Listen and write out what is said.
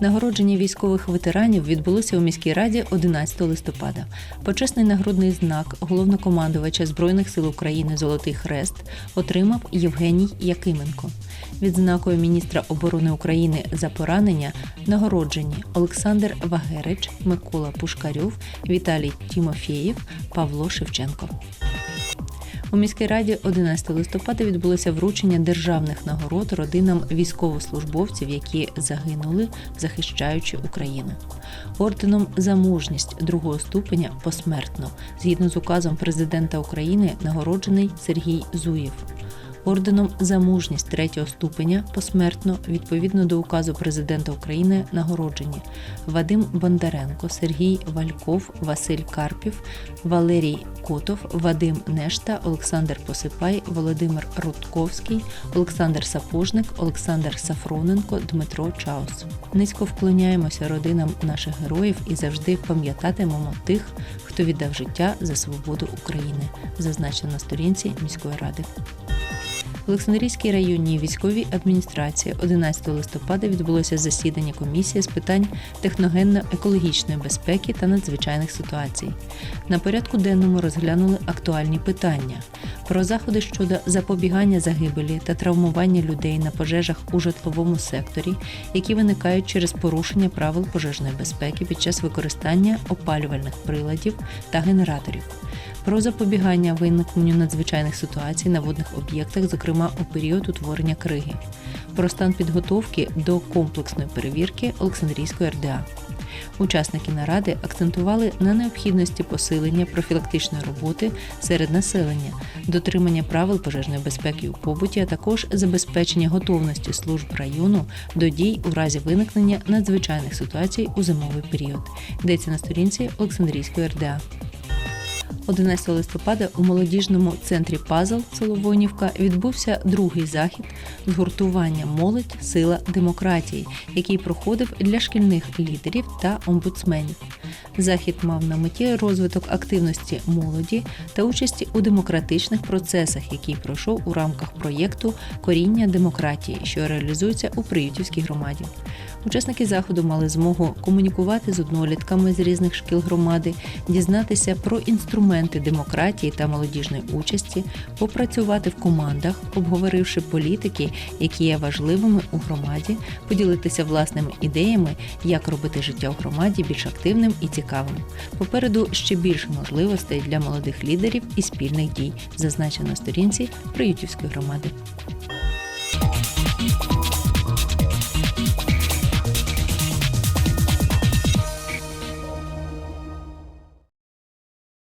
Нагородження військових ветеранів відбулося у міській раді 11 листопада. Почесний нагрудний знак головнокомандувача Збройних сил України Золотий Хрест отримав Євгеній Якименко. Відзнакою міністра оборони України за поранення нагороджені Олександр Вагерич, Микола Пушкарьов, Віталій Тімофєєв, Павло Шевченко. У міській раді 11 листопада відбулося вручення державних нагород родинам військовослужбовців, які загинули, захищаючи Україну. Орденом за мужність другого ступеня посмертно, згідно з указом президента України, нагороджений Сергій Зуєв. Орденом за мужність третього ступеня посмертно відповідно до указу президента України нагороджені Вадим Бондаренко, Сергій Вальков, Василь Карпів, Валерій Котов, Вадим Нешта, Олександр Посипай, Володимир Рудковський, Олександр Сапожник, Олександр Сафроненко, Дмитро Чаус. Низько вклоняємося родинам наших героїв і завжди пам'ятатимемо тих, хто віддав життя за свободу України, зазначено на сторінці міської ради. В Олександрійській районній військовій адміністрації 11 листопада відбулося засідання комісії з питань техногенно-екологічної безпеки та надзвичайних ситуацій. На порядку денному розглянули актуальні питання про заходи щодо запобігання загибелі та травмування людей на пожежах у житловому секторі, які виникають через порушення правил пожежної безпеки під час використання опалювальних приладів та генераторів про запобігання виникненню надзвичайних ситуацій на водних об'єктах, зокрема у період утворення криги, про стан підготовки до комплексної перевірки Олександрійської РДА. Учасники наради акцентували на необхідності посилення профілактичної роботи серед населення, дотримання правил пожежної безпеки у побуті, а також забезпечення готовності служб району до дій у разі виникнення надзвичайних ситуацій у зимовий період. Йдеться на сторінці Олександрійської РДА. 11 листопада у молодіжному центрі Пазл село Вонівка відбувся другий захід згуртування молодь сила демократії, який проходив для шкільних лідерів та омбудсменів. Захід мав на меті розвиток активності молоді та участі у демократичних процесах, який пройшов у рамках проєкту Коріння демократії, що реалізується у Приютівській громаді. Учасники заходу мали змогу комунікувати з однолітками з різних шкіл громади, дізнатися про інструменти демократії та молодіжної участі, попрацювати в командах, обговоривши політики, які є важливими у громаді, поділитися власними ідеями, як робити життя у громаді більш активним і цікавим. Попереду ще більше можливостей для молодих лідерів і спільних дій, зазначено на сторінці Приютівської громади.